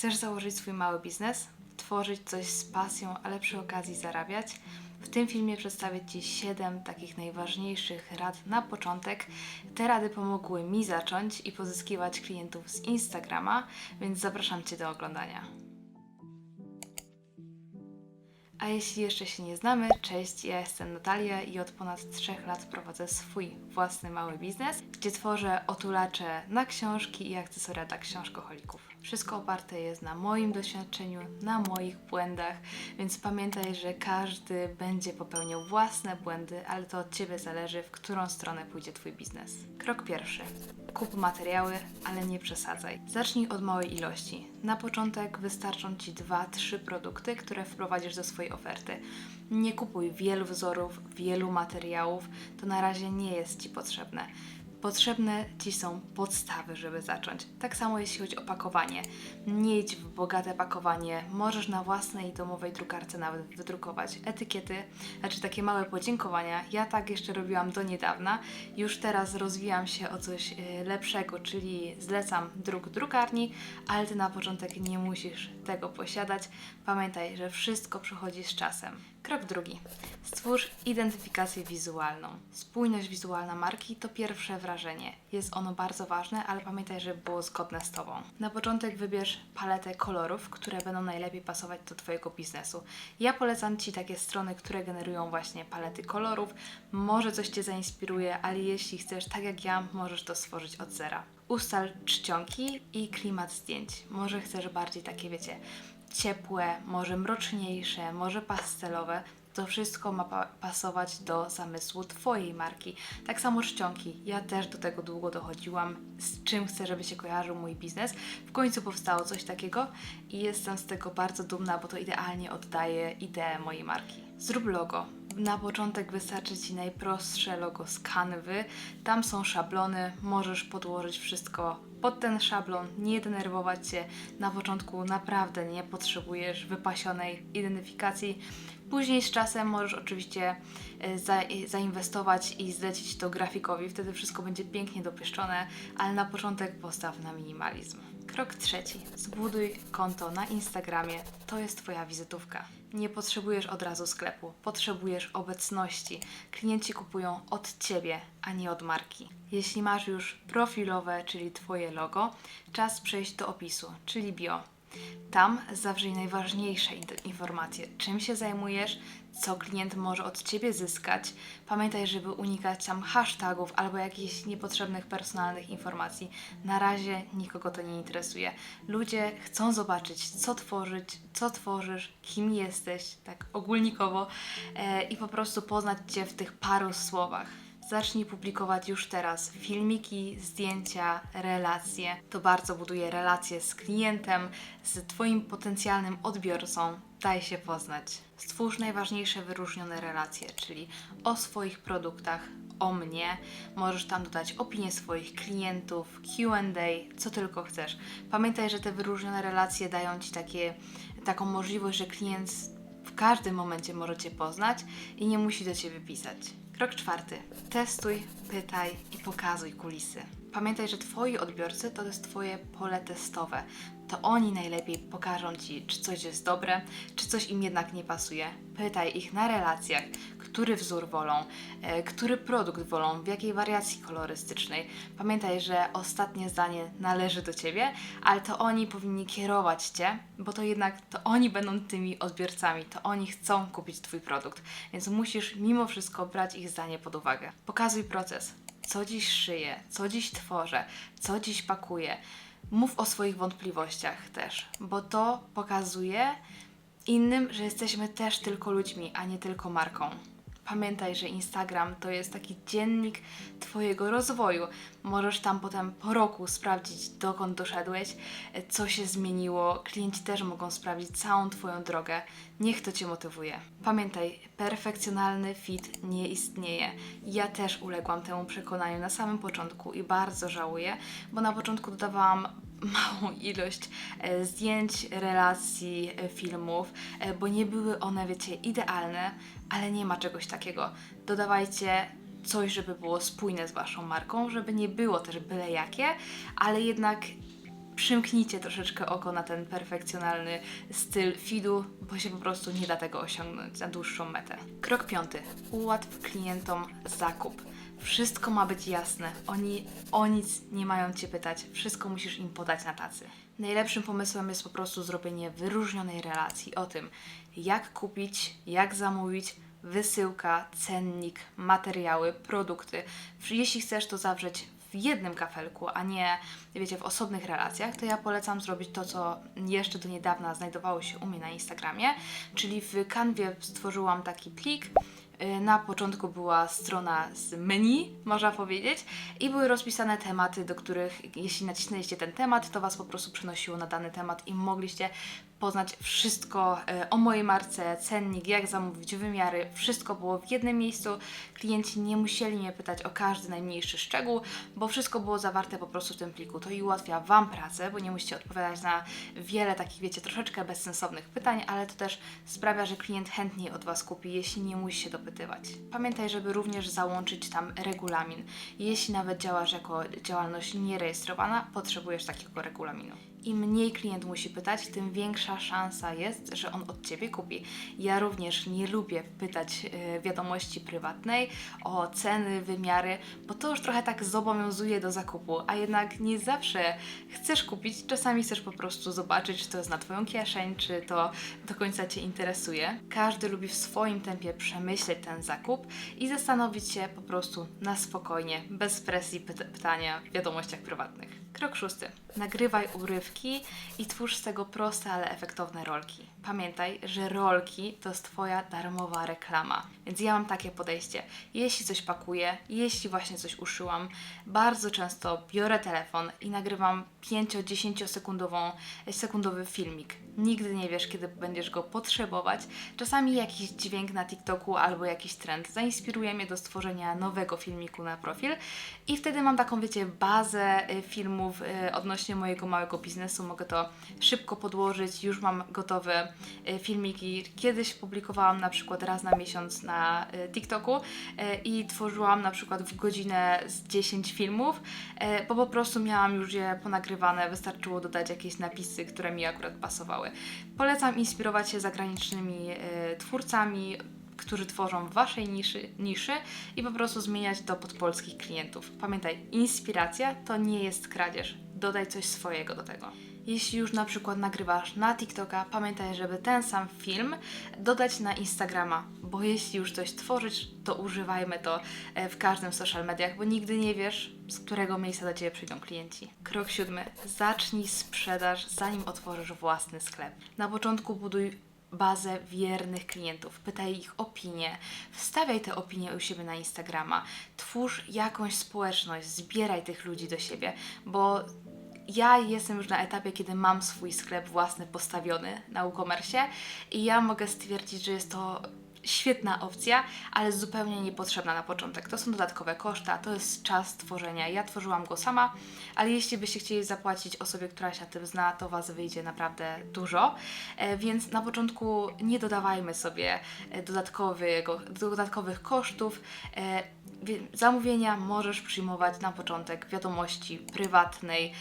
Chcesz założyć swój mały biznes? Tworzyć coś z pasją, ale przy okazji zarabiać? W tym filmie przedstawię Ci 7 takich najważniejszych rad na początek. Te rady pomogły mi zacząć i pozyskiwać klientów z Instagrama, więc zapraszam Cię do oglądania. A jeśli jeszcze się nie znamy, cześć, ja jestem Natalia i od ponad 3 lat prowadzę swój własny mały biznes, gdzie tworzę otulacze na książki i akcesoria dla książkoholików. Wszystko oparte jest na moim doświadczeniu, na moich błędach, więc pamiętaj, że każdy będzie popełniał własne błędy, ale to od Ciebie zależy, w którą stronę pójdzie Twój biznes. Krok pierwszy. Kup materiały, ale nie przesadzaj. Zacznij od małej ilości. Na początek wystarczą Ci 2-3 produkty, które wprowadzisz do swojej oferty. Nie kupuj wielu wzorów, wielu materiałów, to na razie nie jest Ci potrzebne. Potrzebne Ci są podstawy, żeby zacząć. Tak samo jeśli chodzi o pakowanie. Nie idź w bogate pakowanie. Możesz na własnej domowej drukarce nawet wydrukować etykiety, znaczy takie małe podziękowania. Ja tak jeszcze robiłam do niedawna. Już teraz rozwijam się o coś y, lepszego, czyli zlecam druk drukarni, ale Ty na początek nie musisz tego posiadać. Pamiętaj, że wszystko przychodzi z czasem. Krok drugi. Stwórz identyfikację wizualną. Spójność wizualna marki to pierwsze wrażenie. Jest ono bardzo ważne, ale pamiętaj, żeby było zgodne z Tobą. Na początek wybierz paletę kolorów, które będą najlepiej pasować do Twojego biznesu. Ja polecam Ci takie strony, które generują właśnie palety kolorów. Może coś Cię zainspiruje, ale jeśli chcesz, tak jak ja, możesz to stworzyć od zera. Ustal czcionki i klimat zdjęć. Może chcesz bardziej takie, wiecie, ciepłe, może mroczniejsze, może pastelowe. To wszystko ma pa- pasować do zamysłu Twojej marki. Tak samo czcionki. Ja też do tego długo dochodziłam, z czym chcę, żeby się kojarzył mój biznes. W końcu powstało coś takiego i jestem z tego bardzo dumna, bo to idealnie oddaje ideę mojej marki. Zrób logo. Na początek wystarczy Ci najprostsze logo z kanwy. Tam są szablony, możesz podłożyć wszystko pod ten szablon, nie denerwować się. Na początku naprawdę nie potrzebujesz wypasionej identyfikacji. Później z czasem możesz oczywiście e, za, zainwestować i zlecić to grafikowi, wtedy wszystko będzie pięknie dopieszczone, ale na początek postaw na minimalizm. Krok trzeci. Zbuduj konto na Instagramie. To jest Twoja wizytówka. Nie potrzebujesz od razu sklepu, potrzebujesz obecności. Klienci kupują od Ciebie, a nie od marki. Jeśli masz już profilowe, czyli Twoje logo, czas przejść do opisu, czyli bio. Tam zawrzyj najważniejsze in- informacje, czym się zajmujesz, co klient może od Ciebie zyskać. Pamiętaj, żeby unikać tam hashtagów albo jakichś niepotrzebnych personalnych informacji. Na razie nikogo to nie interesuje. Ludzie chcą zobaczyć, co tworzyć, co tworzysz, kim jesteś, tak ogólnikowo e, i po prostu poznać Cię w tych paru słowach. Zacznij publikować już teraz filmiki, zdjęcia, relacje. To bardzo buduje relacje z klientem, z Twoim potencjalnym odbiorcą. Daj się poznać. Stwórz najważniejsze wyróżnione relacje, czyli o swoich produktach, o mnie. Możesz tam dodać opinie swoich klientów, QA, co tylko chcesz. Pamiętaj, że te wyróżnione relacje dają Ci takie, taką możliwość, że klient w każdym momencie może Cię poznać i nie musi do Ciebie pisać. Krok czwarty. Testuj, pytaj i pokazuj kulisy. Pamiętaj, że Twoi odbiorcy to jest Twoje pole testowe. To oni najlepiej pokażą Ci, czy coś jest dobre, czy coś im jednak nie pasuje. Pytaj ich na relacjach, który wzór wolą, e, który produkt wolą, w jakiej wariacji kolorystycznej. Pamiętaj, że ostatnie zdanie należy do Ciebie, ale to oni powinni kierować Cię, bo to jednak to oni będą tymi odbiorcami, to oni chcą kupić Twój produkt, więc musisz mimo wszystko brać ich zdanie pod uwagę. Pokazuj proces, co dziś szyję, co dziś tworzę, co dziś pakuję. Mów o swoich wątpliwościach też, bo to pokazuje innym, że jesteśmy też tylko ludźmi, a nie tylko marką. Pamiętaj, że Instagram to jest taki dziennik Twojego rozwoju. Możesz tam potem po roku sprawdzić, dokąd doszedłeś, co się zmieniło. Klienci też mogą sprawdzić całą Twoją drogę. Niech to Cię motywuje. Pamiętaj, perfekcjonalny fit nie istnieje. Ja też uległam temu przekonaniu na samym początku i bardzo żałuję, bo na początku dodawałam małą ilość e, zdjęć, relacji, e, filmów, e, bo nie były one, wiecie, idealne, ale nie ma czegoś takiego. Dodawajcie coś, żeby było spójne z Waszą marką, żeby nie było też byle jakie, ale jednak przymknijcie troszeczkę oko na ten perfekcjonalny styl feedu, bo się po prostu nie da tego osiągnąć na dłuższą metę. Krok piąty. Ułatw klientom zakup. Wszystko ma być jasne. Oni o nic nie mają Cię pytać. Wszystko musisz im podać na tacy. Najlepszym pomysłem jest po prostu zrobienie wyróżnionej relacji o tym, jak kupić, jak zamówić, wysyłka, cennik, materiały, produkty. Jeśli chcesz to zawrzeć w jednym kafelku, a nie, wiecie, w osobnych relacjach, to ja polecam zrobić to, co jeszcze do niedawna znajdowało się u mnie na Instagramie, czyli w Canwie stworzyłam taki plik, na początku była strona z menu, można powiedzieć, i były rozpisane tematy, do których, jeśli nacisnęliście ten temat, to Was po prostu przenosiło na dany temat i mogliście poznać wszystko y, o mojej marce, cennik, jak zamówić, wymiary, wszystko było w jednym miejscu. Klienci nie musieli mnie pytać o każdy najmniejszy szczegół, bo wszystko było zawarte po prostu w tym pliku. To i ułatwia Wam pracę, bo nie musicie odpowiadać na wiele takich, wiecie, troszeczkę bezsensownych pytań, ale to też sprawia, że klient chętniej od Was kupi, jeśli nie musi się dopytywać. Pamiętaj, żeby również załączyć tam regulamin. Jeśli nawet działasz jako działalność nierejestrowana, potrzebujesz takiego regulaminu. Im mniej klient musi pytać, tym większa szansa jest, że on od Ciebie kupi. Ja również nie lubię pytać e, wiadomości prywatnej o ceny, wymiary, bo to już trochę tak zobowiązuje do zakupu, a jednak nie zawsze chcesz kupić, czasami chcesz po prostu zobaczyć, czy to jest na Twoją kieszeń, czy to do końca Cię interesuje. Każdy lubi w swoim tempie przemyśleć ten zakup i zastanowić się po prostu na spokojnie, bez presji pyta- pytania w wiadomościach prywatnych. Krok szósty. Nagrywaj urywki i twórz z tego proste, ale efektowne rolki. Pamiętaj, że rolki to jest Twoja darmowa reklama. Więc ja mam takie podejście. Jeśli coś pakuję, jeśli właśnie coś uszyłam, bardzo często biorę telefon i nagrywam 5-10 sekundową, sekundowy filmik. Nigdy nie wiesz, kiedy będziesz go potrzebować. Czasami jakiś dźwięk na TikToku albo jakiś trend zainspiruje mnie do stworzenia nowego filmiku na profil i wtedy mam taką, wiecie, bazę y, filmów y, odnośnie mojego małego biznesu. Mogę to szybko podłożyć, już mam gotowe y, filmiki. Kiedyś publikowałam na przykład raz na miesiąc na y, TikToku i tworzyłam na przykład w godzinę z 10 filmów, bo po prostu miałam już je ponagrywane, wystarczyło dodać jakieś napisy, które mi akurat pasowały. Polecam inspirować się zagranicznymi twórcami, którzy tworzą w waszej niszy, niszy i po prostu zmieniać to pod polskich klientów. Pamiętaj, inspiracja to nie jest kradzież. Dodaj coś swojego do tego. Jeśli już na przykład nagrywasz na TikToka, pamiętaj, żeby ten sam film dodać na Instagrama, bo jeśli już coś tworzysz, to używajmy to e, w każdym social mediach, bo nigdy nie wiesz, z którego miejsca do Ciebie przyjdą klienci. Krok siódmy. Zacznij sprzedaż, zanim otworzysz własny sklep. Na początku buduj bazę wiernych klientów, pytaj ich opinie, wstawiaj te opinie u siebie na Instagrama, twórz jakąś społeczność, zbieraj tych ludzi do siebie, bo ja jestem już na etapie, kiedy mam swój sklep własny postawiony na e-commerce i ja mogę stwierdzić, że jest to świetna opcja, ale zupełnie niepotrzebna na początek. To są dodatkowe koszta, to jest czas tworzenia. Ja tworzyłam go sama, ale jeśli byście chcieli zapłacić osobie, która się tym zna, to Was wyjdzie naprawdę dużo. E, Więc na początku nie dodawajmy sobie e, dodatkowych kosztów. E, wie- Zamówienia możesz przyjmować na początek wiadomości prywatnej,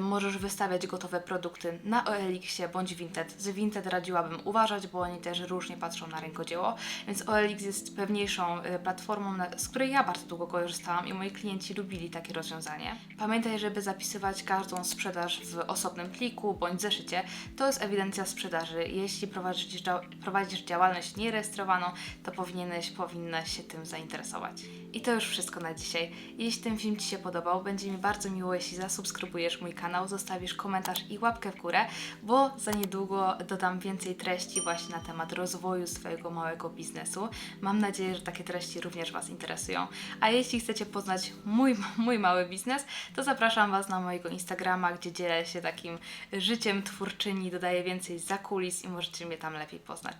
możesz wystawiać gotowe produkty na OLX-ie bądź Vinted. Z Vinted radziłabym uważać, bo oni też różnie patrzą na rękodzieło, więc OLX jest pewniejszą e, platformą, z której ja bardzo długo korzystałam i moi klienci lubili takie rozwiązanie. Pamiętaj, żeby zapisywać każdą sprzedaż w osobnym pliku bądź zeszycie. To jest ewidencja sprzedaży. Jeśli prowadzisz, prowadzisz działalność nierejestrowaną, to powinieneś, powinnaś się tym zainteresować. I to już wszystko na dzisiaj. Jeśli ten film Ci się podobał, będzie mi bardzo miło, jeśli zasubskrybujesz mój kanał, zostawisz komentarz i łapkę w górę, bo za niedługo dodam więcej treści właśnie na temat rozwoju swojego małego biznesu. Mam nadzieję, że takie treści również Was interesują. A jeśli chcecie poznać mój, mój mały biznes, to zapraszam Was na mojego Instagrama, gdzie dzielę się takim życiem twórczyni, dodaję więcej zakulis i możecie mnie tam lepiej poznać.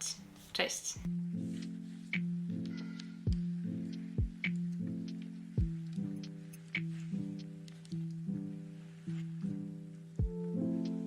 Cześć!